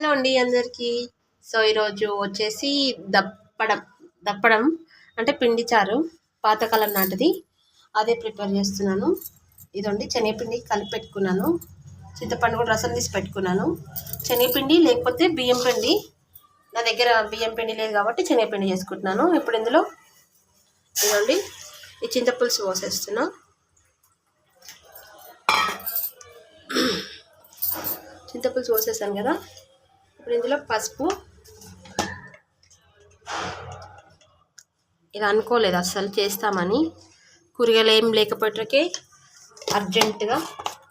Hello అండి అందరికీ. So ఈరోజు వచ్చేసి దప్పడం దప్పడం అంటే పిండి చారు పాతకాలం నాటిది. అదే ప్రిపేర్ చేస్తున్నాను. ఇదండి శనగపిండి కలిపి పెట్టుకున్నాను. చింతపండు కూడా రసం తీసి పెట్టుకున్నాను. శనగపిండి లేకపోతే బియ్యం పిండి. నా దగ్గర బియ్యం పిండి లేదు కాబట్టి శనగపిండి చేసుకుంటున్నాను. ఇప్పుడు ఇందులో ఇదండి ఈ చింతపులుసు పోసేస్తున్నా. చింతపులుసు పోసేసాను కదా. ఇప్పుడు ఇందులో పసుపు. ఇది అనుకోలేదు అస్సలు చేస్తామని. కూరగాయలు ఏం లేకపోయేటకే అర్జెంటుగా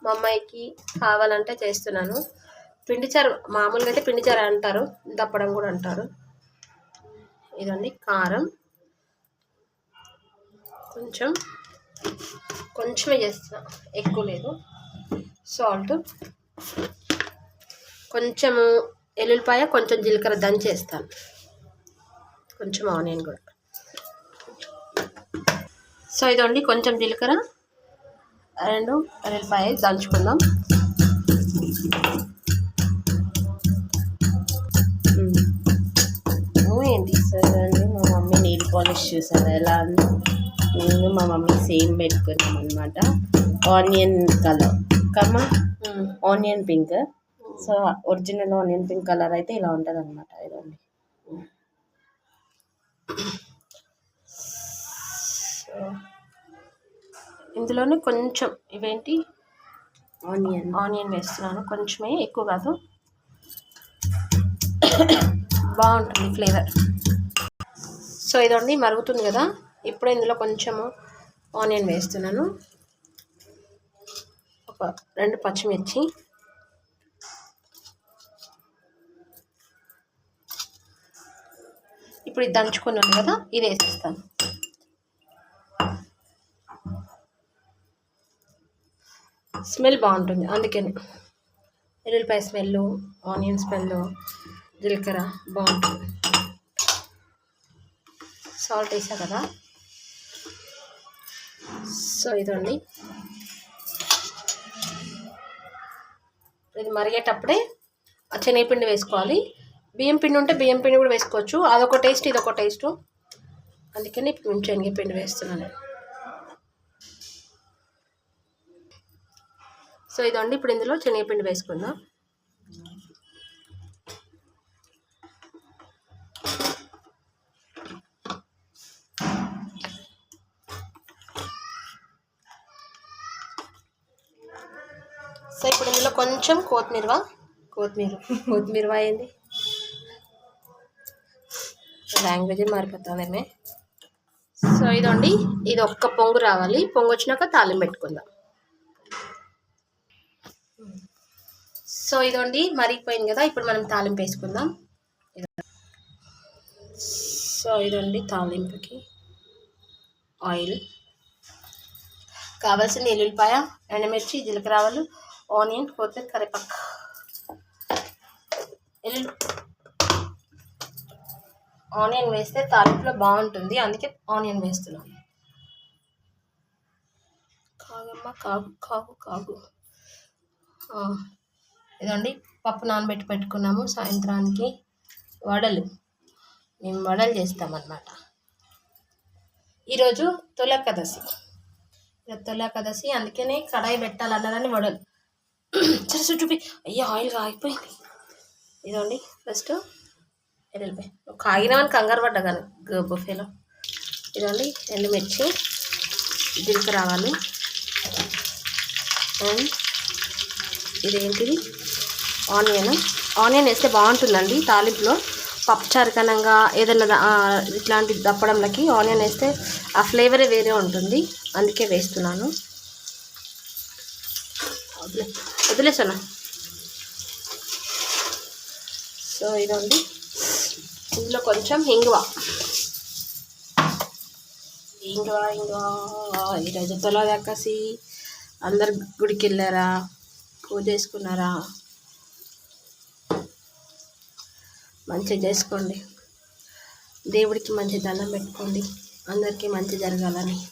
మా అమ్మాయికి కావాలంటే చేస్తున్నాను. పిండిచారు మామూలుగా అయితే పిండిచారు అంటారు దప్పడం కూడా అంటారు. ఇదండి కారం. కొంచెం కొంచెమే చేస్తున్నా ఎక్కువ లేదు. సాల్ట్. కొంచెము ఎల్లుల్లిపాయ కొంచెం జీలకర్ర దంచేస్తాను కొంచెం ఆనియన్ కూడా. సో ఇదండి కొంచెం జీలకర్ర రెండు ఎల్లుల్లిపాయ దంచుకుందాం. ఏంటి అండి? మా మమ్మీ పాలిష్ చూసాను ఎలా నేను మా మమ్మీ సేమ్ పెట్టుకున్నాం అనమాట onion colour. కమ్మా? Onion pink. So original onion pink colour అయితే ఇలా ఉంటుంది అనమాట ఇదండి. సో ఇందులోనే కొంచెం ఇవేంటి? ఆనియన్ ఆనియన్ వేస్తున్నాను. కొంచెమే ఎక్కువ కాదు. బాగుంటుంది ఫ్లేవర్ సో ఇదండి మరుగుతుంది కదా. ఇప్పుడు ఇందులో కొంచెము ఆనియన్ వేస్తున్నాను. ఒక రెండు పచ్చిమిర్చి. ఇప్పుడు ఇది దంచుకున్నాను కదా ఇది వేసేస్తాను. స్మెల్ బాగుంటుంది అందుకని ఎల్లుల్లిపాయ స్మెల్ ఆనియన్ స్మెల్ జీలకర్ర బాగుంటుంది. సాల్ట్ వేసా కదా. సో ఇదండి. ఇది మరిగేటప్పుడే ఆ శనగపిండి వేసుకోవాలి. బియ్యం పిండి ఉంటే బియ్యం పిండి కూడా వేసుకోవచ్చు. అదొక టేస్ట్ ఇదొక టేస్ట్ అందుకని ఇప్పుడు నేను శనగపిండి వేస్తున్నాను. సో ఇదండి ఇప్పుడు ఇందులో శనగపిండి వేసుకుందాం. సో ఇప్పుడు ఇందులో కొంచెం కొత్తిమీర. కొత్తిమీర. కొత్తిమీర అయింది లాంగ్వేజ్ మారిపోతుందేమే. సో ఇదండి ఇది ఒక్క పొంగు రావాలి. పొంగు వచ్చినాక తాలింపు పెట్టుకుందాం. సో ఇదండి మరిగిపోయింది కదా ఇప్పుడు మనం తాలింపు వేసుకుందాం సో ఇదండి తాలింపుకి ఆయిల్. కావాల్సింది ఎల్లుల్లిపాయ ఎండమిర్చి జీలకర్రలు ఆనియన్ కొత్తిమీర కరివేపాకు. ఆనియన్ వేస్తే తాలింపులో బాగుంటుంది. అందుకే ఆనియన్ వేస్తున్నాను కాగమ్మ కాగు కాగు కాగు. ఇదండి. పప్పు నానబెట్టి పెట్టుకున్నాము సాయంత్రానికి. వడలు. మేము వడలు చేస్తామన్నమాట. ఈరోజు తొలకదశి. తొలకదశి. అందుకనే కడాయి పెట్టాలన్నదని వడలు. సరే చూపి అయ్యో ఆయిల్ కాగిపోయింది. ఇదండి ఫస్ట్ ఒక కాగినామని కంగారు పడ్డా కానీ బుఫేలో. ఇదండి ఎండుమిర్చి జీలకర్ర ఆవాలు. అండ్ ఇదేంటిది? ఆనియన్. ఆనియన్ వేస్తే బాగుంటుందండి తాలింపులో. పప్పుచారు కనంగా ఏదైనా ఇట్లాంటి దప్పడంలకి ఆనియన్ వేస్తే ఆ ఫ్లేవరే వేరే ఉంటుంది. అందుకే వేస్తున్నాను. వదిలేసాను? సో ఇదండి. ఇందులో కొంచెం ఇంగువ. ఇంగువ ఇంగువ. ఈరోజు తొల దక్కసి అందరు గుడికి వెళ్ళారా? పూజ చేసుకున్నారా? మంచిగా చేసుకోండి. దేవుడికి మంచి దండం పెట్టుకోండి. అందరికీ మంచి జరగాలని.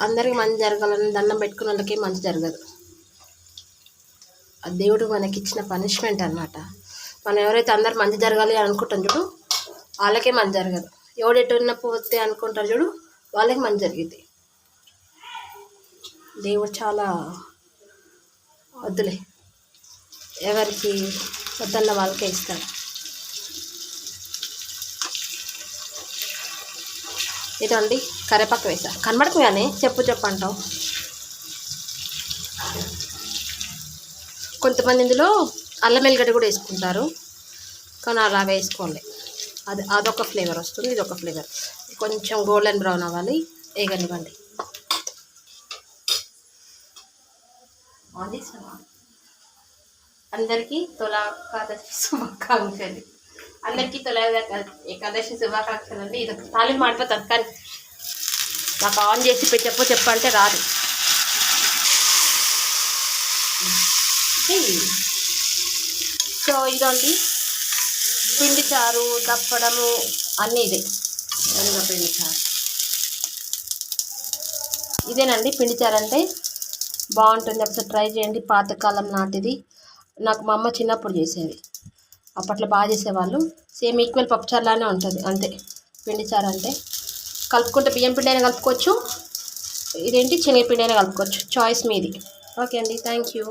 అందరికీ మంచి జరగాలని దండం పెట్టుకున్న వాళ్ళకి మంచి జరగదు. దేవుడు మనకి ఇచ్చిన పనిష్మెంట్ అనమాట మనం ఎవరైతే అందరు మంచి జరగాలి అని అనుకుంటాం చూడు వాళ్ళకే మంచి జరగదు. ఎవడు ఎటు పోతే అనుకుంటారు చూడు వాళ్ళకి మంచి జరిగింది దేవుడు చాలా వద్దులే. ఎవరికి వద్దన్న వాళ్ళకే ఇస్తాడు. ఇదండి కరేపాకు వేసా. కనబడకు కానీ చెప్పు చెప్పు అంటావు. కొంతమంది ఇందులో అల్లం వెల్లిగడ్డ కూడా వేసుకుంటారు. కానీ అలా వేసుకోండి. అది అదొక ఫ్లేవర్ వస్తుంది ఇది ఒక ఫ్లేవర్. కొంచెం గోల్డెన్ బ్రౌన్ అవ్వాలి. వేగనివ్వండి. అందరికీ తొలాకాదశి శుభాకాంక్షలు. అందరికీ తొల ఏకాదశి శుభాకాంక్షలు అండి. ఇది తాలింపు మాడిపోతుంది కానీ నాకు ఆన్ చేసి చెప్పు చెప్పంటే రాదు. సో ఇదండి. పిండి చారు తప్పడము అన్నీ ఇదే పిండి చారు. ఇదేనండి పిండి చారు అంటే బాగుంటుంది. ఒకసారి ట్రై చేయండి. పాతకాలం నాటిది. నాకు మా అమ్మ చిన్నప్పుడు చేసేది. అప్పట్లో బాగా చేసేవాళ్ళు. సేమ్ ఈక్వల్ పప్పుచారులానే ఉంటుంది. అంతే. పిండి చారు అంటే కలుపుకుంటే బియ్యం పిండి అయినా కలుపుకోవచ్చు. ఇదేంటి? శనగపిండి అయినా కలుపుకోవచ్చు. చాయిస్ మీది. ఓకే అండి. Thank you